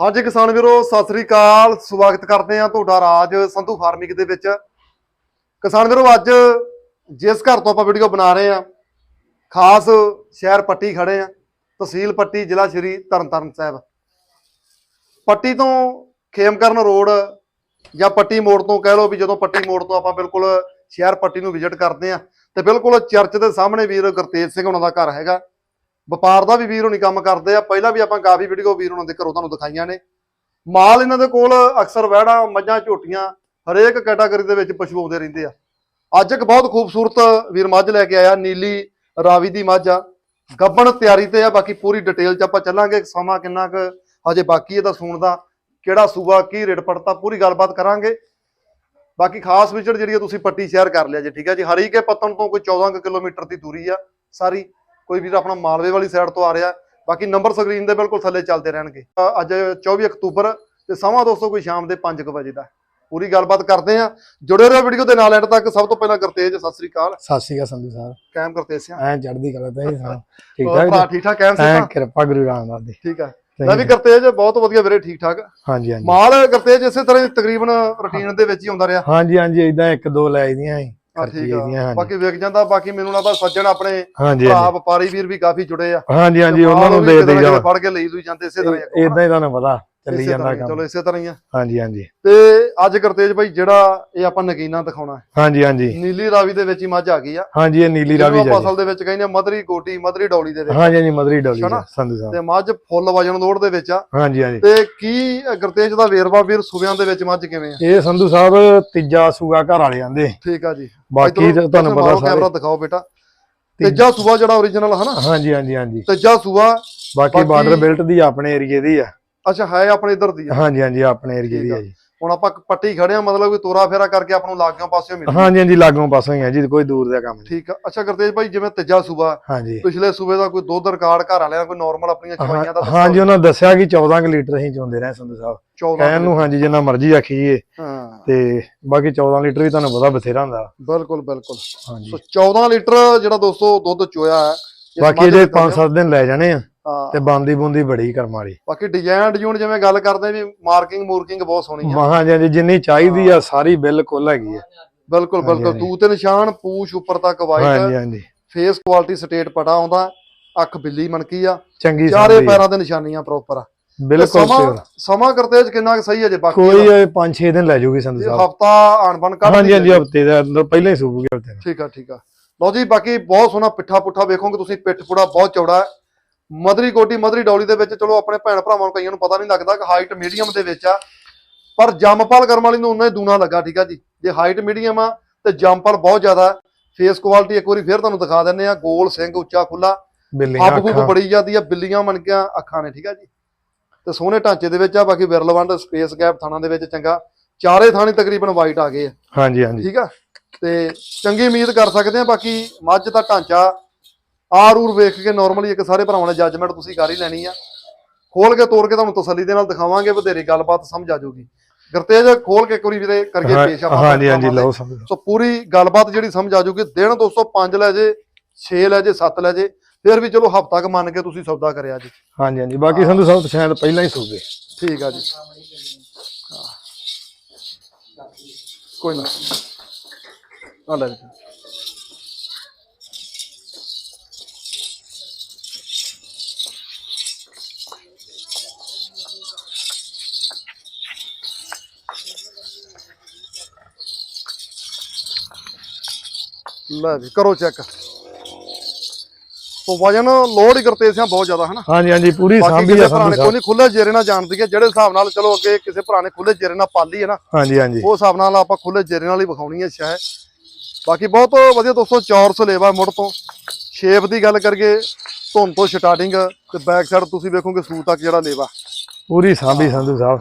ਹਾਂਜੀ ਕਿਸਾਨ ਵੀਰੋ, ਸਤਿ ਸ੍ਰੀ ਅਕਾਲ। ਸਵਾਗਤ ਕਰਦੇ ਆ ਤੁਹਾਡਾ ਰਾਜ ਸੰਧੂ ਫਾਰਮਿੰਗ ਦੇ ਵਿੱਚ। ਕਿਸਾਨ ਵੀਰੋ, ਅੱਜ ਜਿਸ ਘਰ ਤੋਂ ਆਪਾਂ ਵੀਡੀਓ ਬਣਾ ਰਹੇ ਆ ਖਾਸ ਸ਼ਹਿਰ ਪੱਟੀ ਖੜੇ ਆ ਤਹਿਸੀਲ ਪੱਟੀ, ਜ਼ਿਲ੍ਹਾ ਸ਼੍ਰੀ ਤਰਨਤਾਰਨ ਸਾਹਿਬ। ਪੱਟੀ ਤੋਂ ਖੇਮਕਰਨ ਰੋਡ ਜਾਂ ਪੱਟੀ ਮੋੜ ਤੋਂ ਕਹਿ ਲਓ ਵੀ ਜਦੋਂ ਪੱਟੀ ਮੋੜ ਤੋਂ ਆਪਾਂ ਬਿਲਕੁਲ ਸ਼ਹਿਰ ਪੱਟੀ ਨੂੰ ਵਿਜ਼ਿਟ ਕਰਦੇ ਆ ਤੇ ਬਿਲਕੁਲ ਚਰਚ ਦੇ ਸਾਹਮਣੇ ਵੀਰ ਗੁਰਤੇਜ ਸਿੰਘ ਉਹਨਾਂ ਦਾ ਘਰ ਹੈਗਾ। ਵਪਾਰ ਦਾ ਵੀ ਵੀਰ ਹੋਣੀ ਕੰਮ ਕਰਦੇ ਆ, ਪਹਿਲਾਂ ਵੀ ਆਪਾਂ ਕਾਫੀ ਵੀਡੀਓ ਵੀਰ ਉਹਨਾਂ ਦੇ ਘਰੋਂ ਤੁਹਾਨੂੰ ਦਿਖਾਈਆਂ ਨੇ। ਮਾਲ ਇਹਨਾਂ ਦੇ ਕੋਲ ਅਕਸਰ ਵਹਿੜਾ, ਮੱਝਾਂ, ਝੋਟੀਆਂ, ਹਰੇਕ ਕੈਟਾਗਰੀ ਦੇ ਵਿੱਚ ਪਸ਼ੂ ਆਉਂਦੇ ਰਹਿੰਦੇ ਆ। ਅੱਜ ਇੱਕ ਬਹੁਤ ਖੂਬਸੂਰਤ ਵੀਰ ਮੱਝ ਲੈ ਕੇ ਆਇਆ, ਨੀਲੀ ਰਾਵੀ ਦੀ ਮੱਝ ਆ। ਗੱਬਣ ਤਿਆਰੀ ਤੇ ਆ, ਬਾਕੀ ਪੂਰੀ ਡਿਟੇਲ ਚ ਆਪਾਂ ਚੱਲਾਂਗੇ, ਸਮਾਂ ਕਿੰਨਾ ਕੁ ਹਜੇ ਬਾਕੀ ਹੈ ਤਾਂ ਸੂਣ ਦਾ, ਕਿਹੜਾ ਸੂਬਾ ਕੀ ਰੇਟ ਪੜਤਾ, ਪੂਰੀ ਗੱਲਬਾਤ ਕਰਾਂਗੇ। ਬਾਕੀ ਖਾਸ ਵਿਚੜ ਜਿਹੜੀ ਆ, ਤੁਸੀਂ ਪੱਟੀ ਸ਼ੇਅਰ ਕਰ ਲਿਆ ਜੇ, ਠੀਕ ਹੈ ਜੀ? ਹਰੀਕੇ ਪੱਤਨ ਤੋਂ ਕੋਈ 14 ਕੁ ਕਿਲੋਮੀਟਰ ਦੀ ਦੂਰੀ ਆ, ਸਾਰੀ। ਕੋਈ ਵੀਰ ਆਪਣਾ ਮਾਲਵੇ ਵਾਲੀ ਸਾਈਡ ਤੋਂ ਆ ਰਿਹਾ ਬਾਕੀ ਨੰਬਰ ਸਕਰੀਨ ਦੇ ਬਿਲਕੁਲ ਥੱਲੇ ਚੱਲਦੇ ਰਹਿਣਗੇ। ਅੱਜ 24 ਅਕਤੂਬਰ ਤੇ ਸਮਾਂ ਦੋਸਤੋ ਕੋਈ ਸ਼ਾਮ ਦੇ 5 ਵਜੇ ਦਾ। ਪੂਰੀ ਗੱਲਬਾਤ ਕਰਦੇ ਆ ਜੁੜੇ ਰਹੋ ਵੀਡੀਓ ਦੇ ਨਾਲ ਐਂਡ ਤੱਕ। ਸਭ ਤੋਂ ਪਹਿਲਾਂ ਗੁਰਤੇਜ ਸਤਿ ਸ੍ਰੀ ਅਕਾਲ। ਸਤਿ ਸ਼੍ਰੀ ਅਕਾਲ ਸੰਧੂ ਸਾਹਿਬ। ਕਾਇਮ ਗੁਰਤੇਜ ਸਿਆ। ਐ ਚੜ੍ਹਦੀ ਕਲਾ ਤੇ ਸਾਹਿਬ ਠੀਕ ਹੋਰ ਭਰਾ ਠਾਕ ਠੀਕ ਠਾਕ ਕਾਇਮ ਸਿਆ? ਕਿਰਪਾ ਗੁਰੂ ਰਾਮਦਾਸ ਦੀ। ਠੀਕ ਆ। ਮੈਂ ਵੀ ਗੁਰਤੇਜ ਬਹੁਤ ਵਧੀਆ ਵੀਰੇ ਠੀਕ ਠਾਕ। ਹਾਂਜੀ ਹਾਂਜੀ। ਮਾਲ ਗੁਰਤੇਜ ਇਸੇ ਤਰ੍ਹਾਂ ਹੀ ਤਕਰੀਬਨ ਰੁਟੀਨ ਦੇ ਵਿੱਚ ਹੀ ਆਉਂਦਾ ਰਿਹਾ। ਹਾਂਜੀ ਹਾਂਜੀ ਇਦਾਂ ਇੱਕ ਦੋ ਲੈ ਦੀਆਂ ਸੀ। ਖਰਚੀ ਠੀਕ ਆ। ਦੀਆਂ ਹਾਂਜੀ। ਬਾਕੀ ਵਿਕ ਜਾਂਦਾ ਬਾਕੀ ਮੈਨੂੰ ਲੱਗਦਾ ਸੱਜਣ ਆਪਣੇ ਹਾਂਜੀ ਭਰਾ ਵਪਾਰੀ ਵੀਰ ਵੀ ਕਾਫੀ ਜੁੜੇ ਆ। ਹਾਂਜੀ ਹਾਂਜੀ ਉਹਨਾਂ ਨੂੰ ਦੇ ਦੇਈਦਾ ਕਿਤੇ ਫੜ ਕੇ ਲਈ ਦੂਈ ਜਾਂਦੇ ਇਸੇ ਤਰ੍ਹਾਂ। ਇਦਾਂ ਹੀ ਤੁਹਾਨੂੰ ਪਤਾ ਚੱਲੀ ਜਾਂਦਾ ਕੰਮ। ਚਲੋ ਇਸੇ ਤਰ੍ਹਾਂ ਹੀ ਆ। ਹਾਂਜੀ ਹਾਂਜੀ। ਤੇ ਅੱਜ ਗੁਰਤੇਜ ਭਾਈ ਜਿਹੜਾ ਇਹ ਆਪਾਂ ਨਗੀਨਾ ਦਿਖਾਉਣਾ ਹੈ। ਹਾਂਜੀ ਹਾਂਜੀ। ਨੀਲੀ ਰਾਵੀ ਦੇ ਵਿੱਚ ਹੀ ਮੱਝ ਆ ਗਈ ਆ। ਹਾਂਜੀ ਇਹ ਨੀਲੀ ਰਾਵੀ ਜੀ ਅਸਲ ਦੇ ਵਿੱਚ ਕਹਿੰਦੇ ਆ ਮਧਰੀ ਗੋਟੀ ਮਧਰੀ ਡੌਲੀ ਦੇ ਵਿੱਚ। ਹਾਂਜੀ ਹਾਂਜੀ ਮਦਰੀ ਡੋਲੀ? ਸੰਧੂ ਸਾਹਿਬ। ਤੇ ਮੱਝ ਫੁੱਲ ਵਜਨ ਦੋੜ ਦੇ ਵਿੱਚ ਆ। ਹਾਂਜੀ ਹਾਂਜੀ। ਤੇ ਕੀ ਗੁਰਤੇਜ ਦਾ ਵੇਰਵਾ ਵੀਰ ਸੂਬਿਆਂ ਦੇ ਵਿੱਚ ਮੱਝ ਕਿਵੇਂ ਆ? ਇਹ ਸੰਧੂ ਸਾਹਿਬ ਤੀਜਾ ਸੂਗਾ ਘਰ ਵਾਲੇ ਆਂਦੇ। ਠੀਕ ਆ ਜੀ। ਬਾਕੀ ਤੁਹਾਨੂੰ ਪਤਾ ਕੈਮਰਾ ਸਾਰੇ। ਦਿਖਾਓ ਬੇਟਾ। ਤੀਜਾ ਸੂਬਾ ਜਿਹੜਾ ਓਰੀਜਨਲ ਹਨਾ? ਹਾਂਜੀ ਹਾਂਜੀ ਹਾਂਜੀ। ਤੀਜਾ ਸੂਬਾ ਬਾਕੀ ਬਾਰਡਰ ਬੈਲਟ ਦੀ ਆਪਣੇ ਏਰੀਏ ਦੀ ਆ। ਅੱਛਾ ਹੈ ਆਪਣੇ ਇਧਰ ਦੀ ਆ। ਹਾਂਜੀ ਹਾਂਜੀ ਆਪਣੇ ਏਰੀਏ ਦੀ ਆ। ਜੀ। ਹੁਣ ਆਪਾਂ ਪੱਟੀ ਖੜੇ ਆ ਮਤਲਬ ਕਿ ਤੋਰਾ ਫੇਰਾ ਕਰਕੇ ਆਪਾਂ ਨੂੰ ਲਾਗਿਓਂ ਪਾਸਿਓਂ ਮਿਲ ਹਾਂਜੀ ਹਾਂਜੀ ਲਾਗੋਂ ਪਾਸੋਂ ਹੀ ਜੀ ਕੋਈ ਦੂਰ ਦਾ ਕੰਮ ਨਹੀਂ। ਠੀਕ ਆ। ਅੱਛਾ ਗੁਰਤੇਜ ਭਾਈ ਜਿਵੇਂ ਤੀਜਾ ਸੂਬਾ ਹਾਂਜੀ। ਪਿਛਲੇ ਸੂਬੇ ਦਾ ਕੋਈ ਦੁੱਧ ਰਿਕਾਰਡ ਘਰ ਵਾਲਿਆਂ ਦਾ ਕੋਈ ਨਾਰਮਲ ਆਪਣੀਆਂ ਚਵਾਈਆਂ ਦਾ ਹਾਂਜੀ ਉਹਨਾਂ ਦੱਸਿਆ ਕਿ 14 ਕੁ ਲੀਟਰ ਅਸੀਂ ਚੋਂਦੇ ਰਹੇ ਸੰਧੂ ਸਾਹਿਬ। 14 ਕਹਿਣ ਨੂੰ ਹਾਂਜੀ ਜਿੰਨਾ ਮਰਜ਼ੀ ਆਖੀਏ। ਹਾਂ। ਤੇ ਬਾਕੀ 14 ਲੀਟਰ ਵੀ ਤੁਹਾਨੂੰ ਪਤਾ ਬਥੇਰਾ ਹੁੰਦਾ। ਬਿਲਕੁਲ ਬਿਲਕੁਲ। ਹਾਂਜੀ। ਸੋ 14 ਲੀਟਰ ਜਿਹੜਾ ਦੋਸਤੋ ਦੁੱਧ ਚੋਇਆ ਹੈ ਬਾਕੀ ਮੱਝ ਜੇ ਦੇ 5-7 ਦਿਨ ਲੈ ਜਾਣੇ ਆ। ਤੇ ਬੰਦੀ ਬੁੰਦੀ ਬੜੀ ਕਰਮ ਵਾਲੀ। ਬਾਕੀ ਡਿਜ਼ਾਈਨ ਡਿਜ਼ਾਈਨ ਜਿਵੇਂ ਗੱਲ ਕਰਦੇ ਵੀ ਮਾਰਕਿੰਗ ਮੂਰਕਿੰਗ ਬਹੁਤ ਸੋਹਣੀ ਆ। ਮਹਾਂ ਜੀ ਜਿੰਨੀ ਚਾਹੀਦੀ ਆ ਸਾਰੀ ਬਿਲਕੁਲ ਹੈਗੀ ਆ। ਬਿਲਕੁਲ ਬਿਲਕੁਲ। ਤੂੰ ਤੇ ਨਿਸ਼ਾਨ ਪੂਛ ਉੱਪਰ ਤੱਕ ਵਾਈਟ ਹਾਂਜੀ ਹਾਂਜੀ। ਫੇਸ ਕੁਆਲਿਟੀ ਸਟੇਟ ਪਟਾ ਆਉਂਦਾ ਅੱਖ ਬਿੱਲੀ ਮਣਕੀ ਆ। ਚੰਗੀ ਚਾਰੇ ਪੈਰਾਂ ਤੇ ਨਿਸ਼ਾਨੀਆਂ ਪ੍ਰੋਪਰ ਆ। ਬਿਲਕੁਲ ਸਮਾਂ। ਸਮਾਂ ਕਰਤੇਜ ਕਿੰਨਾ ਕੁ ਸਹੀ ਹੈ ਜੇ ਬਾਕੀ ਕੋਈ 5-6 ਦਿਨ ਲੈ ਜੂਗੀ ਸੰਧੂ ਸਾਹਿਬ। ਹਫਤਾ ਆਣਬਨ ਕੱਢ ਹਾਂਜੀ ਹਾਂਜੀ ਹਫ਼ਤੇ ਦੇ ਅੰਦਰ ਪਹਿਲਾਂ ਹੀ ਸੂਬ ਗਿਆ ਹਫ਼ਤੇ ਦਾ। ਠੀਕ ਆ ਠੀਕ ਆ। ਲਓ ਜੀ ਬਾਕੀ ਬਹੁਤ ਸੋਹਣਾ ਪਿੱਠਾ ਪੁੱਠਾ ਵੇਖੋਗੇ ਤੁਸੀਂ ਪਿੱਠ ਪੁੜਾ ਬਹੁਤ ਚੌੜਾ ਹੈ। ਮਦਰੀ ਕੋਟੀ ਮਦਰੀ ਡੌਲੀ ਦੇ ਵਿੱਚ ਚਲੋ ਆਪਣੇ ਭੈਣ ਭਰਾਵਾਂ ਨੂੰ ਕਈਆਂ ਨੂੰ ਪਤਾ ਨਹੀਂ ਲੱਗਦਾ ਕਿ ਹਾਈਟ ਮੀਡੀਅਮ ਦੇ ਵਿੱਚ ਆ। ਪਰ ਜੰਮਪਲ ਕਰਮ ਵਾਲੀ ਨੂੰ ਉਹਨਾਂ ਹੀ ਦੂਣਾ ਲੱਗਾ ਠੀਕ ਆ ਜੀ? ਜੇ ਹਾਈਟ ਮੀਡੀਅਮ ਆ ਤੇ ਜੰਮਪਲ ਬਹੁਤ ਜ਼ਿਆਦਾ ਫੇਸ ਕੁਆਲਿਟੀ ਇੱਕ ਵਾਰੀ ਫੇਰ ਤੁਹਾਨੂੰ ਦਿਖਾ ਦਿੰਨੇ ਆ। ਗੋਲ ਸਿੰਘ ਉੱਚਾ ਖੁੱਲਾ ਹੁੱਬ ਅੱਖਾਂ। ਬੜੀ ਜਾਂਦੀ ਆ ਬਿੱਲੀਆਂ ਮਣਕੀਆਂ ਅੱਖਾਂ ਨੇ ਠੀਕ ਆ ਜੀ? ਤੇ ਸੋਹਣੇ ਢਾਂਚੇ ਦੇ ਵਿੱਚ ਆ ਬਾਕੀ ਵਿਰਲਵੰਡ ਸਪੇਸ ਗੈਪ ਥਾਣਾ ਦੇ ਵਿੱਚ ਚੰਗਾ। ਚਾਰੇ ਥਾਣੇ ਤਕਰੀਬਨ ਵਾਈਟ ਆ ਗਏ ਆ। ਹਾਂਜੀ ਹਾਂਜੀ। ਠੀਕ ਆ? ਤੇ ਚੰਗੀ ਉਮੀਦ ਕਰ ਸਕਦੇ ਆ ਬਾਕੀ ਮੱਝ ਦਾ ਢਾਂਚਾ ਆਰ ਊਰ ਵੇਖ ਕੇ ਨਾਰਮਲੀ ਇੱਕ ਸਾਰੇ ਭਰਾਵਾਂ ਨੇ ਜੱਜਮੈਂਟ ਤੁਸੀਂ ਕਰ ਹੀ ਲੈਣੀ ਆ। ਖੋਲ ਕੇ ਤੋੜ ਕੇ ਤੁਹਾਨੂੰ ਤਸੱਲੀ ਦੇ ਨਾਲ ਦਿਖਾਵਾਂਗੇ ਵਧੇਰੇ ਗੱਲਬਾਤ ਸਮਝ ਆ ਜਾਊਗੀ। ਗੁਰਤੇਜ ਖੋਲ ਕੇ ਇੱਕ ਵਾਰੀ ਵੀਰੇ ਕਰੀਏ ਪੇਸ਼ ਆਪਾਂ ਹਾਂਜੀ ਹਾਂਜੀ। ਲਓ ਸਾਹਿਬ। ਸੋ ਪੂਰੀ ਗੱਲਬਾਤ ਜਿਹੜੀ ਸਮਝ ਆ ਜਾਊਗੀ ਦਿਨ ਦੋਸਤੋ 5 ਲੈ ਜੇ 6 ਲੈ ਜੇ 7 ਲੈ ਜੇ ਫਿਰ ਵੀ ਚਲੋ ਹਫਤਾ ਕ ਮੰਨ ਕੇ ਤੁਸੀਂ ਸੌਦਾ ਕਰਿਆ ਜੀ। ਹਾਂਜੀ ਹਾਂਜੀ ਬਾਕੀ ਸੰਧੂ ਸਾਹਿਬ ਸ਼ਾਇਦ ਪਹਿਲਾਂ ਹੀ ਸੂਗੇ ਠੀਕ ਆ ਜੀ। ਕੋਈ ਨਾ। ਆ ਲੈ ਜੀ। ਲੈ ਜੀ ਕਰੋ ਚੈੱਕ ਸੋ ਵਜਨ ਲੋਡ ਹੀ ਕਰਤੇ ਸਿਆ ਬਹੁਤ ਜ਼ਿਆਦਾ ਹਨਾ? ਹਾਂਜੀ ਹਾਂਜੀ ਪੂਰੀ ਸਾਂਭੀ ਆ ਭਰਾ ਸੰਧੂ ਨੇ ਕੋਈ ਨਹੀਂ ਖੁੱਲੇ ਜੇਰੇ ਨਾਲ ਜਾਣਦੀ ਹੈ ਜਿਹੜੇ ਹਿਸਾਬ ਨਾਲ ਚਲੋ ਅੱਗੇ ਕਿਸੇ ਭਰਾ ਨੇ ਖੁੱਲੇ ਜੇਰੇ ਨਾਲ ਪਾਲੀ ਹੈ ਨਾ ਹਾਂਜੀ ਹਾਂਜੀ। ਉਹ ਹਿਸਾਬ ਨਾਲ ਆਪਾਂ ਖੁੱਲੇ ਜੇਰੇ ਨਾਲ ਹੀ ਵਿਖਾਉਣੀ ਹੈ ਸ਼ਾਇਦ। ਬਾਕੀ ਬਹੁਤ ਵਧੀਆ ਦੋਸਤੋ ਚੌਰਸ ਲੇਵਾ ਮੁੜ ਤੋਂ। ਸ਼ੇਪ ਦੀ ਗੱਲ ਕਰੀਏ ਧੁੰਨ ਤੋਂ ਸਟਾਰਟਿੰਗ ਤੇ ਬੈਕ ਸਾਈਡ ਤੁਸੀਂ ਵੇਖੋਗੇ ਸੂ ਤੱਕ ਜਿਹੜਾ ਲੇਵਾ। ਪੂਰੀ ਸਾਂਭੀ ਸੰਧੂ ਸਾਹਿਬ।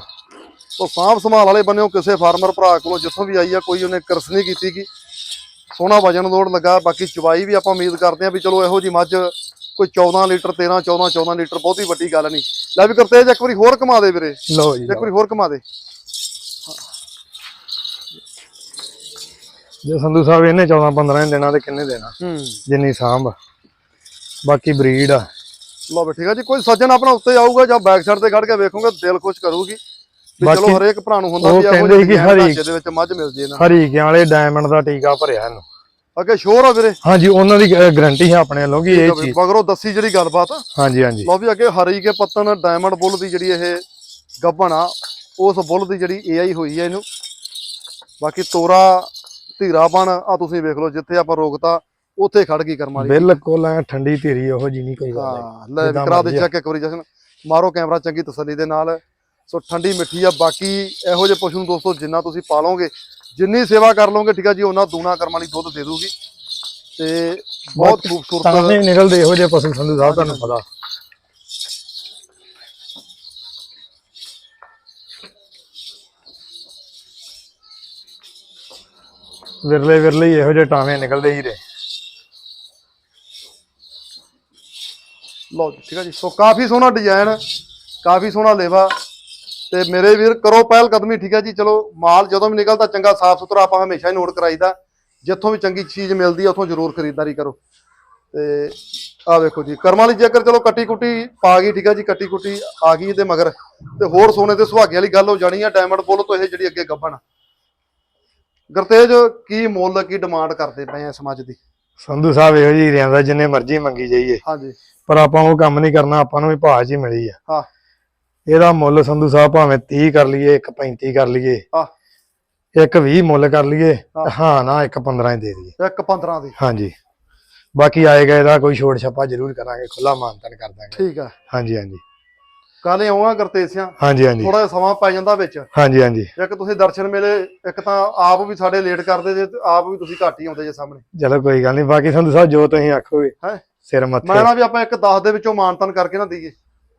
ਤੋਂ ਸਾਂਭ ਸੰਭਾਲ ਵਾਲੇ ਬੰਨਿਓ ਕਿਸੇ ਫਾਰਮਰ ਭਰਾ ਕੋਲੋਂ ਜਿੱਥੋਂ ਵੀ ਆਈ ਆ ਕੋਈ ਉਹਨੇ ਕਰਸ ਨਹੀਂ ਕੀਤੀ ਗੀ। ਸੋਹਣਾ ਵਜਨ ਲੋਡ ਲੱਗਾ ਬਾਕੀ ਚਵਾਈ ਵੀ ਆਪਾਂ ਉਮੀਦ ਕਰਦੇ ਆ ਵੀ ਚਲੋ ਇਹੋ ਜੀ ਮੱਝ ਕੋਈ 14 ਲੀਟਰ 13 14 14 ਲੀਟਰ ਬਹੁਤੀ ਵੱਡੀ ਗੱਲ ਨਹੀਂ। ਲੈ ਵੀ ਕਰਤੇ ਇੱਕ ਵਾਰੀ ਹੋਰ ਘੁਮਾ ਦੇ ਵੀਰੇ। ਲਓ ਜੀ ਇੱਕ ਵਾਰੀ ਹੋਰ ਘੁਮਾ ਦੇ। ਜੇ ਸੰਧੂ ਸਾਹਿਬ ਇਹਨੇ 14 15 ਦਿਨਾਂ ਦੇ ਕਿੰਨੇ ਦੇਣਾ? ਹੂੰ। ਜਿੰਨੀ ਸਾਂਭ। ਬਾਕੀ ਬਰੀਡ ਆ। ਲਓ ਵੀ ਠੀਕ ਆ ਜੀ ਕੋਈ ਸੱਜਣ ਆਪਣਾ ਉੱਤੇ ਆਊਗਾ ਜਾਂ ਬੈਕ ਸਾਈਡ ਤੇ ਖੜ ਕੇ ਵੇਖੋਗੇ ਦਿਲ ਖੁਸ਼ ਕਰੂਗੀ। ਵੀ ਬਾਕੀ ਚਲੋ ਹਰੇਕ ਭਰਾ ਨੂੰ ਹੁੰਦਾ ਉਹ ਵੀ ਇਹੋ ਕਹਿੰਦੇ ਸੀ ਕਿ ਜਿਹੇ ਹਰੀ- ਢਾਂਚੇ ਦੇ ਵਿੱਚ ਮੱਝ ਮਿਲ ਜੇ ਨੂੰ। ਹਰੀਕਿਆਂ ਵਾਲੇ ਡਾਇਮੰਡ ਦਾ ਟੀਕਾ ਭਰਿਆ ਇਹਨੂੰ। ਅੱਗੇ ਸ਼ੋਰ ਆ ਵੀਰੇ? ਹਾਂਜੀ ਉਹਨਾਂ ਦੀ ਗਾਰੰਟੀ ਹੈ ਆਪਣੇ ਵੱਲੋਂ ਕਿ ਇਹ ਚੀਜ਼ ਮਗਰੋਂ ਦੱਸੀ ਜਿਹੜੀ ਗੱਲਬਾਤ। ਹਾਂਜੀ ਹਾਂਜੀ। ਲਓ ਵੀ ਅੱਗੇ ਹਰੀ ਕੇ ਪੱਤਨ ਡਾਇਮੰਡ ਬੁੱਲ ਦੀ ਜਿਹੜੀ ਇਹ ਗੱਭਣ ਆ ਉਸ ਬੁੱਲ ਦੀ ਜਿਹੜੀ ਏਆਈ ਹੋਈ ਹੈ ਇਹਨੂੰ। ਬਾਕੀ ਤੋਰਾ ਧੀਰਾਪਣ ਆ ਤੁਸੀਂ ਵੇਖ ਲਓ ਜਿੱਥੇ ਆਪਾਂ ਰੋਕਤਾ ਉੱਥੇ ਖੜ ਗਈ ਕਰਮ ਵਾਲੀ ਬਿਲਕੁਲ ਐ ਠੰਡੀ ਧੀਰੀ ਉਹੋ ਜੀ ਨਹੀਂ ਕੋਈ ਗੱਲ। ਹਾਂ ਲੈ ਵੀ ਜਿੱਦਾਂ ਕਰਾ ਦੇ ਮਰਜ਼ੀ ਆ। ਚੈੱਕ ਇੱਕ ਵਾਰੀ ਜਸ਼ਨ। ਮਾਰੋ ਕੈਮਰਾ ਚੰਗੀ ਤਸੱਲੀ ਦੇ ਨਾਲ। ਸੋ ਠੰਡੀ ਮਿੱਠੀ ਆ। ਬਾਕੀ ਇਹੋ ਜਿਹੇ ਪਸ਼ੂ ਨੂੰ ਦੋਸਤੋ ਜਿੰਨਾ ਤੁਸੀਂ ਪਾਲੋਗੇ ਜਿੰਨੀ ਸੇਵਾ ਕਰ ਲਓਗੇ ਠੀਕ ਆ ਜੀ ਉਹਨਾਂ ਦੂਣਾ ਕਰਮ ਵਾਲੀ ਦੁੱਧ ਦੇ ਦੂਗੀ। ਤੇ ਬਹੁਤ ਤਾਂ ਖੂਬਸੂਰਤ ਵੀ ਨਿਕਲਦੇ ਇਹੋ ਜਿਹੇ ਪਸ਼ੂ ਸੰਧੂ ਸਾਹਿਬ ਤੁਹਾਨੂੰ ਪਤਾ। ਵਿਰਲੇ ਵਿਰਲੇ ਹੀ ਇਹੋ ਜਿਹੇ ਟਾਵੇਂ ਨਿਕਲਦੇ ਹੀ ਰਹੇ। ਜੀ ਠੀਕ ਆ ਜੀ। ਸੋ ਕਾਫੀ ਸੋਹਣਾ ਡਿਜ਼ਾਈਨ ਕਾਫੀ ਸੋਹਣਾ ਲੇਵਾ ਤੇ ਮੇਰੇ ਵੀਰ ਕਰੋ ਪਹਿਲ ਕਦਮੀ ਠੀਕ ਆ ਜੀ? ਚਲੋ ਮਾਲ ਜਦੋਂ ਵੀ ਨਿਕਲਦਾ ਚੰਗਾ ਸਾਫ਼ ਸੁਥਰਾ ਆਪਾਂ ਹਮੇਸ਼ਾ ਹੀ ਨੋਟ ਕਰਾਈਦਾ। ਜਿੱਥੋਂ ਵੀ ਚੰਗੀ ਚੀਜ਼ ਮਿਲਦੀ ਆ ਉੱਥੋਂ ਜ਼ਰੂਰ ਖਰੀਦਦਾਰੀ ਕਰੋ। ਤੇ ਆ ਵੇਖੋ ਜੀ ਕਰਮਾਂ ਵਾਲੀ ਜੇਕਰ ਚਲੋ ਕੱਟੀ ਕੁੱਟੀ ਪਾ ਗਈ ਠੀਕ ਆ ਜੀ ਕੱਟੀ ਕੁੱਟੀ ਆ ਗਈ ਇਹਦੇ ਮਗਰ ਤੇ ਹੋਰ ਸੋਨੇ ਤੇ ਸੁਹਾਗੇ ਵਾਲੀ ਗੱਲ ਹੋ ਜਾਣੀ ਆ ਡਾਇਮੰਡ ਬੁੱਲ ਤੋਂ ਇਹ ਜਿਹੜੀ ਅੱਗੇ ਗੱਭਣ। ਗੁਰਤੇਜ ਕੀ ਮੁੱਲ ਕੀ ਡਿਮਾਂਡ ਕਰਦੇ ਪਏ ਆ ਸਮਾਜ ਦੀ? ਸੰਧੂ ਸਾਹਿਬ ਇਹੋ ਜਿਹੀ ਰਿਆਂ ਦਾ ਜਿੰਨੇ ਮਰਜ਼ੀ ਮੰਗੀ ਜਾਈਏ। ਹਾਂਜੀ। ਪਰ ਆਪਾਂ ਉਹ ਕੰਮ ਨਹੀਂ ਕਰਨਾ ਆਪਾਂ ਨੂੰ ਵੀ ਭਾਅ ਹੀ ਮਿਲੀ ਆ। ਹਾਂ। ਇਹਦਾ ਮੁੱਲ ਸੰਧੂ ਸਾਹਿਬ ਭਾਵੇਂ 30 ਕਰ ਲਈਏ ਇੱਕ 35 ਕਰ ਲਈਏ। ਹਾਂ ਇੱਕ 20 ਮੁੱਲ ਕਰ ਲਈਏ ਹਾਂ। ਨਾ ਇੱਕ 15 ਹੀ ਦੇ ਦਈਏ। ਇੱਕ 15 ਦੀ। ਹਾਂਜੀ। ਬਾਕੀ ਆਏਗਾ ਇਹਦਾ ਕੋਈ ਛੋਟ ਛੱਪਾ ਜ਼ਰੂਰ ਕਰਾਂਗੇ ਖੁੱਲਾ ਮਾਨਤਨ ਕਰ ਦਾਂਗੇ। ਠੀਕ ਆ। ਹਾਂਜੀ ਹਾਂਜੀ। ਕੱਲ ਆਉਣਾ ਗੁਰਤੇਜਿਆਂ ਹਾਂਜੀ ਹਾਂਜੀ। ਥੋੜਾ ਜਿਹਾ ਸਮਾਂ ਪੈ ਜਾਂਦਾ ਵਿੱਚ। ਹਾਂਜੀ ਹਾਂਜੀ। ਇੱਕ ਤੁਸੀਂ ਦਰਸ਼ਨ ਮੇਲੇ ਇੱਕ ਤਾਂ ਆਪ ਵੀ ਸਾਡੇ ਲੇਟ ਕਰਦੇ ਜੇ ਤੇ ਆਪ ਵੀ ਤੁਸੀਂ ਘੱਟ ਹੀ ਆਉਂਦੇ ਜੇ ਸਾਹਮਣੇ। ਚਲੋ ਕੋਈ ਗੱਲ ਨਹੀਂ ਬਾਕੀ ਸੰਧੂ ਸਾਹਿਬ ਜੋ ਤੁਸੀਂ ਆਖੋਗੇ ਹੈਂ? ਸਿਰ ਮੈਂ ਮੱਥੇ ਨਾ ਵੀ ਆਪਾਂ ਇੱਕ 10 ਦੇ ਵਿੱਚੋਂ ਮਾਨਤਨ ਕਰਕੇ ਨਾ ਦਈਏ।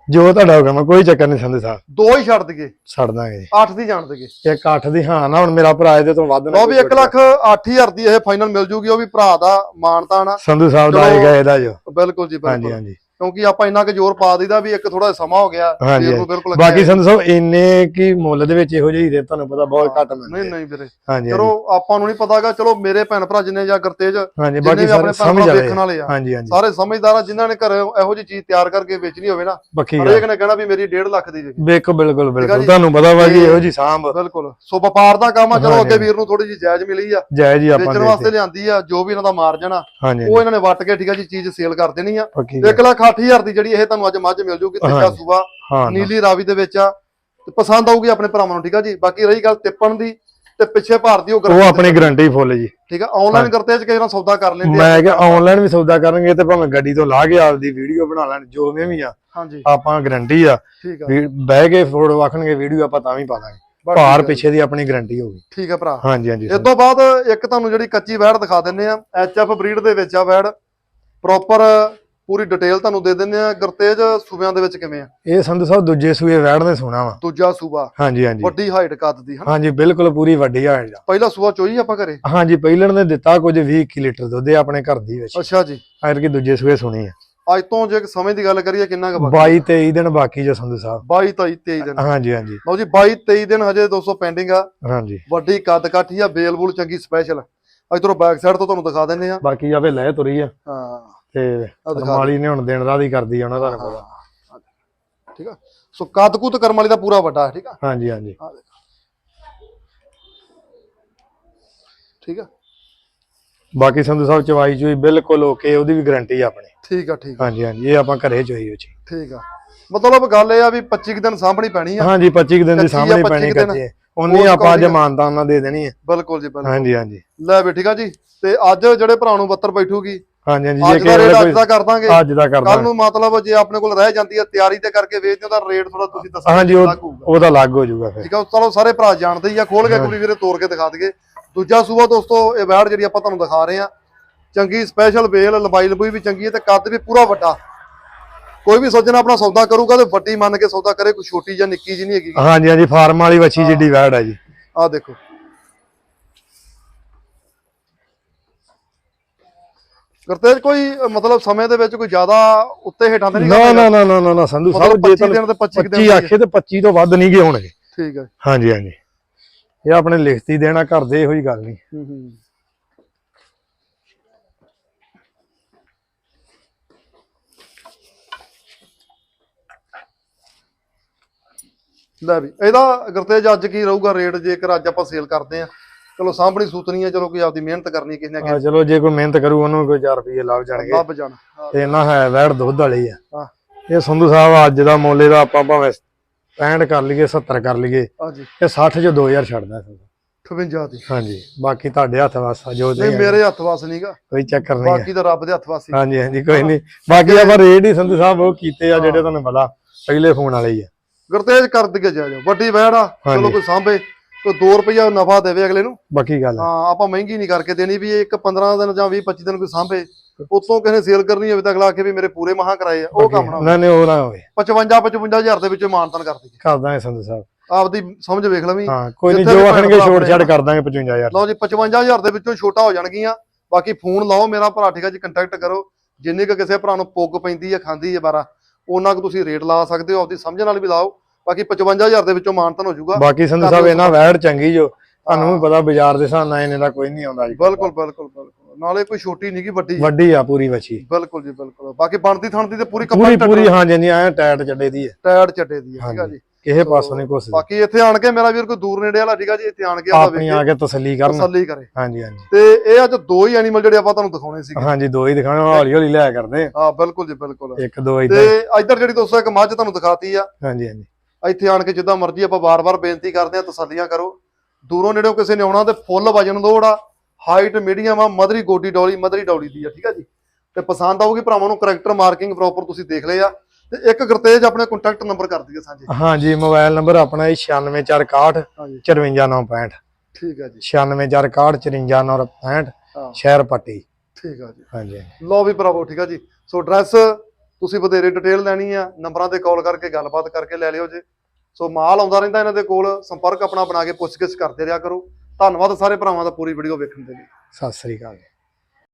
ਜੋ ਤੁਹਾਡਾ ਹੋਗਾ ਮੈਂ ਕੋਈ ਚੱਕਰ ਨਹੀਂ ਸੰਧੂ ਸਾਹਿਬ ਦੋ ਹੀ ਛੱਡ ਦਈਏ। ਛੱਡ ਦਾਂਗੇ ਜੀ। 8 ਦੀ ਜਾਣ ਦਈਏ। ਇੱਕ 8 ਦੀ ਹਾਂ ਨਾ ਹੁਣ ਮੇਰਾ ਭਰਾ ਇਹਦੇ ਤੋਂ ਵੱਧ ਨਾ ਲਓ ਵੀ ਕੋਈ 1 ਲੱਖ 8000 ਦੀ ਇਹ ਫਾਈਨਲ ਮਿਲ ਜੂਗੀ ਉਹ ਵੀ ਭਰਾ ਦਾ ਮਾਨਤਾਨ ਆ। ਸੰਧੂ ਸਾਹਿਬ ਦਾ। ਆਏਗਾ ਇਹਦਾ ਜੋ। ਬਿਲਕੁਲ ਜੀ ਹਾਂਜੀ ਬਿਲਕੁਲ ਹਾਂਜੀ। ਕਿਉਂਕਿ ਆਪਾਂ ਇੰਨਾ ਕੁ ਜ਼ੋਰ ਪਾ ਦਈਦਾ ਵੀ ਇੱਕ ਥੋੜਾ ਸਮਾਂ ਹੋ ਗਿਆ ਹਾਂਜੀ, ਨੂੰ ਬਿਲਕੁਲ ਬਾਕੀ ਸੰਧੂ ਸਾਹਿਬ ਇੰਨੇ ਕੀ ਮੁੱਲ ਦੇ ਵਿੱਚ ਇਹੋ ਜਿਹੇ ਹੀਰੇ ਤੁਹਾਨੂੰ ਪਤਾ ਬਹੁਤ ਘੱਟ ਮਿਲਦੇ ਨਹੀਂ ਨਹੀਂ ਵੀਰੇ। ਹਾਂਜੀ ਚਲੋ ਆਪਾਂ ਨੂੰ ਨਹੀਂ ਪਤਾਗਾ ਚਲੋ ਮੇਰੇ ਭੈਣ ਭਰਾ ਜਿੰਨੇ ਜਾਂ ਗੁਰਤੇਜ ਹਾਂਜੀ ਬਾਕੀ ਸਾਰੇ ਸਮਝ ਆਏ ਵੇਖਣ ਵਾਲੇ ਆ। ਹਾਂਜੀ ਹਾਂਜੀ। ਸਾਰੇ ਸਮਝਦਾਰ ਆ ਜਿਨ੍ਹਾਂ ਨੇ ਘਰ ਇਹੋ ਜਿਹੀ ਚੀਜ਼ ਤਿਆਰ ਕਰਕੇ ਵੇਚਣੀ ਹੋਵੇ ਨਾ ਹਰੇਕ ਨੇ ਕਹਿਣਾ ਵੀ ਮੇਰੀ 1.5 ਲੱਖ ਦੀ ਵੇਖੋ ਬਿਲਕੁਲ ਬਿਲਕੁਲ। ਜੀ। ਤੁਹਾਨੂੰ ਪਤਾ ਵਾ ਜੀ ਇਹੋ ਜੀ ਸਾਂਭ। ਬਿਲਕੁਲ। ਸੋ ਵਪਾਰ ਦਾ ਕੰਮ ਆ ਚਲੋ ਅੱਗੇ ਵੀਰ ਨੂੰ ਥੋੜੀ ਜਿਹੀ ਜਾਇਜ਼ ਮਿਲੀ ਆ। ਜੈ ਜੀ ਆਪਾਂ ਵੇਚਣ ਵਾਸਤੇ ਲਿਆਂਦੀ ਆ ਜੋ ਵੀ ਇਹਨਾਂ ਦਾ ਮਾਰਜਨ ਆ ਉਹ ਇਹਨਾਂ ਨੇ ਵੱਟ ਕੇ ਠੀਕ ਆ ਜੀ ਚੀਜ਼ ਸੇਲ ਕਰ ਦੇਣੀ ਆ। ਪੱਕੀ 1 ਲੱਖ 8000 ਦੀ ਜਿਹੜੀ ਇਹ ਤੁਹਾਨੂੰ ਅੱਜ ਮੱਝ ਮਿਲ ਜੂਗੀ ਤੀਜਾ। ਸੂਆ। ਨੀਲੀ ਰਾਵੀ ਦੇ ਵਿੱਚ ਆ। ਤੇ ਪਸੰਦ ਆਊਗੀ ਆਪਣੇ ਭਰਾਵਾਂ ਨੂੰ ਠੀਕ ਆ ਜੀ? ਬਾਕੀ ਰਹੀ ਗੱਲ ਤਿੱਪਣ ਦੀ ਤੇ ਪਿੱਛੇ ਭਾਰ ਦੀ ਉਹ ਆਪਣੀ ਗਰੰਟੀ ਫੁੱਲ ਜੀ। ਠੀਕ ਆ? ਆਨਲਾਈਨ ਕਰਤੇ ਚ ਕਿਸੇ ਨਾਲ ਸੌਦਾ ਕਰ ਲੈਂਦੇ ਆ। ਮੈਂ ਕਿਹਾ ਆਨਲਾਈਨ ਵੀ ਸੌਦਾ ਕਰਨਗੇ ਤੇ ਭਾਵੇਂ ਗੱਡੀ ਤੋਂ ਲਾ ਕੇ ਆਪਦੀ ਵੀਡੀਓ ਬਣਾ ਲੈਣ ਜੋ ਵੀ ਆ। ਹਾਂਜੀ। ਆਪਾਂ ਗਰੰਟੀ ਆ। ਬਹਿ ਕੇ ਫੋਟੋ ਆਖਣਗੇ ਵੀਡੀਓ ਆਪਾਂ ਤਾਂ ਵੀ ਪਾ ਦਾਂਗੇ। ਭਾਰ ਪਿੱਛੇ ਦੀ ਆਪਣੀ ਗਰੰਟੀ ਹੋਊਗੀ ਠੀਕ ਆ ਭਰਾ। ਹਾਂਜੀ ਹਾਂਜੀ ਇਸ ਤੋਂ ਬਾਅਦ ਇੱਕ ਤੁਹਾਨੂੰ ਜਿਹੜੀ ਕੱਚੀ ਵੈੜ ਦਿਖਾ ਦਿੰਨੇ ਆ ਐਚਐਫ ਬਰੀਡ ਦੇ ਵਿੱਚ ਆ ਵੈੜ। ਪ੍ਰੋਪਰ ਪੂਰੀ ਡਿਟੇਲ ਤੁਹਾਨੂੰ ਦੇ ਦਿੰਨੇ ਆ ਗੁਰਤੇਜ ਸੂਬਿਆਂ ਦੇ ਵਿੱਚ ਕਿਵੇਂ ਆ? ਇਹ ਸੰਧੂ ਸਾਹਿਬ ਦੂਜੇ ਸੂਏ ਵੈੜ ਨੇ ਸੋਣਾ ਵਾ। ਦੂਜਾ ਸੂਬਾ। ਹਾਂਜੀ ਹਾਂਜੀ। ਵੱਡੀ ਹਾਈਟ ਕੱਦ ਦੀ ਹਨਾ? ਹਾਂਜੀ ਬਿਲਕੁਲ ਪੂਰੀ ਵੱਡੀ ਆ। ਜਾ ਪਹਿਲਾ ਸੂਆ ਚੋਈ ਆਪਾਂ ਘਰੇ? ਹਾਂਜੀ ਪਹਿਲਣ ਨੇ ਦਿੱਤਾ ਕੁਝ 20 ਕਿ ਲੀਟਰ ਦੁੱਧ ਇਹ ਆਪਣੇ ਘਰ ਦੀ ਵਿੱਚ। ਅੱਛਾ ਜੀ। ਐਰ ਕੀ ਦੂਜੇ ਸੂਏ ਸੁਣੀ ਆ। ਅੱਜ ਤੋਂ ਜੇ ਸਮੇਂ ਦੀ ਗੱਲ ਕਰੀਏ ਕਿੰਨਾ ਕੁ 22 23 ਦਿਨ ਬਾਕੀ ਜੋ ਸੰਧੂ ਸਾਹਿਬ। 22 23 23 ਦਿਨ। ਹਾਂਜੀ ਹਾਂਜੀ। ਲਓ ਜੀ 22 23 ਦਿਨ ਹਜੇ 200 ਪੈਂਡਿੰਗ ਆ। ਹਾਂਜੀ। ਵੱਡੀ ਕੱਦ ਕਾਠੀ ਆ ਬੇਲ ਬੂਲ ਚੰਗੀ ਸਪੈਸ਼ਲ ਇਧਰੋਂ ਬੈਕ ਸਾਈਡ ਤੋਂ ਤੁਹਾਨੂੰ ਦਿਖਾ ਦਿੰਨੇ ਆ ਬਾਕੀ ਜਾਵੇ ਲੈ ਤੁਰੀ ਆ। ਹਾਂ। ਤੇ ਰਮਾਲੀ ਨੇ ਹੁਣ ਦਿਨ ਰਾਤ ਹੀ ਕਰਦੀ ਆ ਉਹਨਾਂ ਦਾ। ਪਤਾ ਠੀਕ ਆ? ਸੋ ਕੱਦ ਕੁੱਤ ਕਰਮ ਵਾਲੀ ਦਾ ਪੂਰਾ ਵੱਡਾ ਹੈ ਠੀਕ ਆ? ਹਾਂਜੀ ਹਾਂਜੀ। ਠੀਕ ਆ? ਬਾਕੀ ਸੰਧੂ ਸਾਹਿਬ ਚਵਾਈ ਚੋਈ ਬਿਲਕੁਲ ਓਕੇ ਉਹਦੀ ਵੀ ਗਾਰੰਟੀ ਆ ਆਪਣੀ। ਠੀਕ ਆ ਠੀਕ ਹਾਂਜੀ ਹਾਂਜੀ ਇਹ ਆਪਾਂ ਘਰੇ ਚੋਈ ਵਿੱਚ ਠੀਕ ਆ। ਮਤਲਬ ਗੱਲ ਇਹ ਆ ਵੀ 25 ਕੁ ਦਿਨ ਸਾਂਭਣੀ ਪੈਣੀ ਆ। ਹਾਂਜੀ 25 ਕੁ ਦਿਨ ਦੀ 25 ਪੈਣੀ। ਕੱਚੇ। ਉਹਨੇ ਆਪਾਂ ਅੱਜ according- ਮਾਨਤਾ ਉਹਨਾਂ ਦੇ ਦੇਣੀ ਹੈ ਬਿਲਕੁਲ ਜੀ ਬਿਲਕੁਲ। ਹਾਂਜੀ ਹਾਂਜੀ। ਲੈ ਵੀ ਠੀਕ ਆ ਜੀ। ਤੇ ਅੱਜ ਜਿਹੜੇ ਭਰਾ ਨੂੰ ਬੱਤਰ ਬੈਠੂਗੀ ਹਾਂਜੀ ਹਾਂਜੀ ਅੱਜ ਜੇ ਦਾ ਰੇਟ ਵੇਲੇ ਅੱਜ ਦਾ ਕਰ ਦਾਂਗੇ। ਅੱਜ ਦਾ ਕਰਦਾ ਕੱਲ ਨੂੰ ਮਤਲਬ ਜੇ ਆਪਣੇ ਕੋਲ ਰਹਿ ਜਾਂਦੀ ਹੈ ਤਿਆਰੀ ਤੇ ਕਰਕੇ ਵੇਚਦੇ ਹੋ ਤਾਂ ਰੇਟ ਥੋੜਾ ਤੁਸੀਂ ਦੱਸੋ ਹਾਂਜੀ ਉਹ ਲੱਗ ਹੋਊਗਾ। ਉਹਦਾ ਅਲੱਗ ਹੋ ਜਾਊਗਾ ਫਿਰ। ਠੀਕ ਆ ਚਲੋ ਸਾਰੇ ਭਰਾ ਜਾਣਦੇ ਹੀ ਆ ਖੋਲ ਕੇ ਕੁੜੀ ਵੀਰੇ ਤੋੜ ਕੇ ਦਿਖਾ ਦਈਏ। ਦੂਜਾ ਸੂਆ ਦੋਸਤੋ ਇਹ ਵੈੜ ਜਿਹੜੀ ਆਪਾਂ ਤੁਹਾਨੂੰ ਦਿਖਾ ਰਹੇ ਆ ਚੰਗੀ ਸਪੈਸ਼ਲ ਬੇਲ ਲੰਬਾਈ ਲੰਬੂਈ ਵੀ ਚੰਗੀ ਹੈ ਤੇ ਕੱਦ ਵੀ ਪੂਰਾ ਵੱਡਾ। ਕੋਈ ਵੀ ਸੋਚਣਾ ਆਪਣਾ ਸੌਦਾ ਕਰੂਗਾ ਤੇ ਵੱਡੀ ਮੰਨ ਕੇ ਸੌਦਾ ਕਰੇ ਕੋਈ ਛੋਟੀ ਜਾਂ ਨਿੱਕੀ ਜੀ ਨਹੀਂ ਹੈਗੀ। ਹਾਂਜੀ ਹਾਂਜੀ ਫਾਰਮ ਵਾਲੀ ਵੱਛੀ ਜਿੱਡੀ ਵੈੜ ਆ ਜੀ। ਆਹ ਦੇਖੋ। ਗੁਰਤੇਜ ਕੋਈ ਮਤਲਬ ਸਮੇਂ ਦੇ ਵਿੱਚ ਕੋਈ ਜ਼ਿਆਦਾ ਉੱਤੇ ਹੇਠਾਂ ਤੇ ਨਹੀਂ ਨਾ ਨਾ ਨਾ ਨਾ ਨਾ ਸੰਧੂ ਸਾਹਿਬ ਜੇ ਤਾਂ 25 ਦਿਨ ਤੇ 25 ਦਿਨ ਆਖੇ ਤੇ 25 ਤੋਂ ਵੱਧ ਨਹੀਂ ਗਏ ਹੋਣਗੇ। ਠੀਕ ਹੈ। ਹਾਂਜੀ ਹਾਂਜੀ। ਇਹ ਆਪਣੇ ਲਿਖਤੀ ਦੇਣਾ ਕਰਦੇ ਇਹੋ ਹੀ ਗੱਲ ਨਹੀਂ। ਹੂੰ ਹੂੰ। ਲੈ ਵੀ ਇਹਦਾ ਗੁਰਤੇਜ ਅੱਜ ਕੀ ਰਹੂਗਾ ਰੇਟ ਜੇਕਰ ਅੱਜ ਆਪਾਂ ਸੇਲ ਕਰਦੇ ਆ ਚਲੋ ਸਾਂਭਣੀ ਸੂਤਨੀ ਆ ਚਲੋ ਕੋਈ ਆਪਦੀ ਮਿਹਨਤ ਕਰਨੀ ਕਿਸੇ ਨੇ ਆ ਚਲੋ ਜੇ ਕੋਈ ਮਿਹਨਤ ਕਰੂ ਉਹਨੂੰ ਕੋਈ 4 ਰੁਪਏ ਲੱਭ ਜਾਣਗੇ। ਲੱਭ ਜਾਣਾ। ਹਾਂ, ਤੇ ਇਹਨਾਂ ਹੈ ਵੈੜ ਦੁੱਧ ਵਾਲੀ ਆ। ਹਾਂ। ਇਹ ਸੰਧੂ ਸਾਹਿਬ ਅੱਜ ਦਾ ਮੁੱਲ ਇਹਦਾ ਆਪਾਂ ਭਾਵੇਂ 65 ਕਰ ਲਈਏ 70 ਕਰ ਲਈਏ ਹਾਂਜੀ ਇਹ 60 ਚ 2000 ਛੱਡਦਾ ਸੰਧੂ। 58 ਦੀ ਹਾਂਜੀ ਬਾਕੀ ਤੁਹਾਡੇ ਹੱਥ ਵਾਸ ਜੋ ਨਹੀਂ ਦੇ ਮੇਰੇ ਹੱਥ ਵਾਸ ਨਹੀਂਗਾ ਕੋਈ ਚੱਕਰ ਨਹੀਂ ਹੈ ਬਾਕੀ ਤਾਂ ਰੱਬ ਦੇ ਹੱਥ ਵਾਸੀ ਹਾਂਜੀ ਹਾਂਜੀ ਕੋਈ ਨਹੀਂ। ਬਾਕੀ ਆਪਾਂ ਰੇਟ ਹੀ ਸੰਧੂ ਸਾਹਿਬ ਉਹ ਕੀਤੇ ਆ ਜਿਹੜੇ ਤੁਹਾਨੂੰ ਪਤਾ ਪਹਿਲੇ ਫੋਨ ਵਾਲੇ ਹੀ ਆ। ਗੁਰਤੇਜ ਕਰ ਦਈਏ ਜਾ ਜਾ। ਵੱਡੀ ਵੈੜ ਆ ਚਲੋ। ਕੋਈ ਸਾਂਭੇ। ਕੋਈ 2 ਰੁਪਇਆ ਨਫਾ ਦੇਵੇ ਅਗਲੇ ਨੂੰ। ਬਾਕੀ ਗੱਲ ਆ। ਹਾਂ ਆਪਾਂ ਮਹਿੰਗੀ ਨਹੀਂ ਕਰਕੇ ਦੇਣੀ ਵੀ ਇਹ ਇੱਕ 15 ਦਿਨ ਜਾਂ 20 25 ਦਿਨ ਕੋਈ ਸਾਂਭੇ। ਉਤੋਂ ਕਿਸੇ ਸੇਲ ਕਰਨੀ ਹੋਵੇ ਤਾਂ ਅਗਲਾ ਆਖੇ ਵੀ ਮੇਰੇ ਪੂਰੇ ਮਹਾ ਕਰਾਏ ਆ ਉਹ ਕੰਮ ਨਾ। ਨਹੀਂ ਨਹੀਂ ਉਹ ਨਾ ਹੋਵੇ। 55 55000 ਦੇ ਵਿੱਚੋਂ ਮਾਨਤਨ ਕਰ ਦਈਏ। ਕਰ ਦਾਂਗੇ ਸੰਧੂ ਸਾਹਿਬ। ਆਪਦੀ ਸਮਝ ਵੇਖ ਲਵੀਂ। ਹਾਂ ਕੋਈ ਨਹੀਂ ਜੋ ਆਖਣਗੇ ਭਰਾ ਛੱਡ ਕਰ ਦਾਂਗੇ 55000 ਲਓ ਜੀ 55000 ਦੇ ਵਿੱਚੋਂ ਛੋਟਾ ਹੋ ਜਾਣਗੀਆਂ। ਬਾਕੀ ਫੋਨ ਲਾਓ ਮੇਰਾ ਭਰਾ ਠੀਕ ਆ ਜੀ ਕੰਟੈਕਟ ਕਰੋ। ਜਿੰਨੇ ਕੁ ਕਿਸੇ ਭਰਾ ਨੂੰ ਪੁੱਗ ਪੈਂਦੀ ਹੈ ਖਾਂਦੀ ਹੈ ਬਾਰਾ ਉਹਨਾਂ ਕੁ ਤੁਸੀਂ ਰੇਟ ਲਾ ਸਕਦੇ ਹੋ ਆਪਦੀ ਸਮਝ ਨਾਲ ਵੀ ਲਾਓ। ਬਾਕੀ 55000 ਦੇ ਵਿੱਚੋਂ ਮਾਨਤਨ ਹੋ ਜਾਊਗਾ। ਬਾਕੀ ਸੰਧੂ ਸਾਹਿਬ ਇਹਨਾਂ ਵੈੜ ਚੰਗੀ ਜੋ। ਤੁਹਾਨੂੰ ਵੀ ਪਤਾ ਬਾਜ਼ਾਰ ਦੇ ਹਿਸਾਬ ਨਾਲ ਇਹਨਾਂ ਦਾ ਕੋਈ ਨਹੀਂ ਆਉਂਦਾ ਜੀ। ਬਿਲਕੁਲ ਬਿਲਕੁਲ ਬਿਲਕੁਲ। ਨਾਲੇ ਕੋਈ ਛੋਟੀ ਨਹੀਂ ਗੀ ਵੱਡੀ ਵੱਡੀ ਆ ਪੂਰੀ ਵੱਛੀ। ਬਿਲਕੁਲ ਜੀ ਬਿਲਕੁਲ। ਬਾਕੀ ਬਣਦੀ ਥਣਦੀ ਤੇ ਪੂਰੀ ਪੂਰੀ ਕੰਪਲੀਟ ਪੂਰੀ ਹਾਂ ਜੀ ਐ ਟਾਇਟ ਚੱਡੇ ਦੀ ਹੈ ਟਾਇਰ ਚੱਡੇ ਦੀ ਹੈ ਠੀਕ ਆ। ਜੀ। ਕਿਸੇ ਪਾਸੋਂ ਨਹੀਂ ਕੁਛ ਬਾਕੀ ਇੱਥੇ ਆਣ ਕੇ ਮੇਰਾ ਵੀਰ ਕੋਈ ਦੂਰ ਨੇੜੇ ਵਾਲਾ ਠੀਕ ਆ ਜੀ ਇੱਥੇ ਆਣ ਕੇ ਆਪਾਂ ਆਪਣੀ ਆ ਕੇ ਤਸੱਲੀ ਕਰਨ। ਤਸੱਲੀ ਕਰੇ। ਹਾਂਜੀ ਹਾਂਜੀ। ਤੇ ਇਹ ਅੱਜ ਦੋ ਹੀ ਐਨੀਮਲ ਜਿਹੜੇ ਆਪਾਂ ਤੁਹਾਨੂੰ ਦਿਖਾਉਣੇ ਸੀਗੇ। ਹਾਂਜੀ ਦੋ ਹੀ ਦਿਖਾਣੇ ਹੌਲੀ ਹੌਲੀ ਲਿਆ ਕਰਦੇ। ਹਾਂ ਬਿਲਕੁਲ ਜੀ ਬਿਲਕੁਲ। ਇੱਕ ਦੋ ਤੇ ਇਦਾਂ ਇੱਧਰ ਜਿਹੜੀ ਦੋਸਤੋ ਇੱਕ ਮੱਝ ਤੁਹਾਨੂੰ ਦਿਖਾਤੀ ਆ। ਹਾਂਜੀ ਹਾਂਜੀ। ਇੱਥੇ ਆਣ ਕੇ ਜਿੱਦਾਂ ਮਰਜ਼ੀ ਆਪਾਂ ਬਾਰ-ਬਾਰ ਬੇਨਤੀ ਕਰਦੇ ਆ ਤਸੱਲੀਆਂ ਕਰੋ। ਦੂਰੋਂ ਨੇੜੇੋਂ ਕਿਸੇ ਨੇ ਆਉਣਾ ਤੇ ਫੁੱਲ ਵਜਨ ਦੋੜਾ ਹਾਈਟ ਮੀਡੀਅਮ ਆ ਮਦਰੀ ਗੋਡੀ ਡੌਲੀ ਮਦਰੀ ਡੌਲੀ ਦੀ ਆ ਠੀਕ ਆ ਜੀ? ਤੇ ਪਸੰਦ ਆਊਗੀ ਭਰਾਵਾਂ ਨੂੰ ਕਰੈਕਟਰ ਮਾਰਕਿੰਗ ਪ੍ਰੋਪਰ ਤੁਸੀਂ ਦੇਖ ਲਏ ਆ। ਤੇ ਇੱਕ ਗੁਰਤੇਜ ਆਪਣੇ ਕੰਟੈਕਟ ਨੰਬਰ ਕਰ ਦਈਏ ਸਾਂਝੇ। ਹਾਂਜੀ ਮੋਬਾਈਲ ਨੰਬਰ ਆਪਣਾ ਹੈ 96461 ਹਾਂਜੀ। 54965 ਠੀਕ ਆ ਜੀ। 96461 54965 ਹਾਂ। ਸ਼ਹਿਰ ਪੱਟੀ। ਠੀਕ ਆ ਜੀ। ਹਾਂਜੀ। ਲਓ ਵੀ ਭਰਾਵੋ ਠੀਕ ਆ ਜੀ। ਸੋ ਐਡਰੈਸ ਤੁਸੀਂ ਵਧੇਰੇ ਡਿਟੇਲ ਲੈਣੀ ਆ, ਨੰਬਰਾਂ ਤੇ ਕਾਲ ਕਰਕੇ ਗੱਲਬਾਤ ਕਰਕੇ ਲੈ ਲਿਓ ਜੇ। ਸੋ ਮਾਲ ਆਉਂਦਾ ਰਹਿੰਦਾ ਇਹਨਾਂ ਦੇ ਕੋਲ, ਸੰਪਰਕ ਆਪਣਾ ਬਣਾ ਕੇ ਪੁੱਛਗਿੱਛ ਕਰਦੇ ਰਿਹਾ ਕਰੋ। ਧੰਨਵਾਦ ਸਾਰੇ ਭਰਾਵਾਂ ਦਾ ਪੂਰੀ ਵੀਡੀਓ ਵੇਖਣ ਦੇ ਲਈ। ਸਤਿ ਸ੍ਰੀ ਅਕਾਲ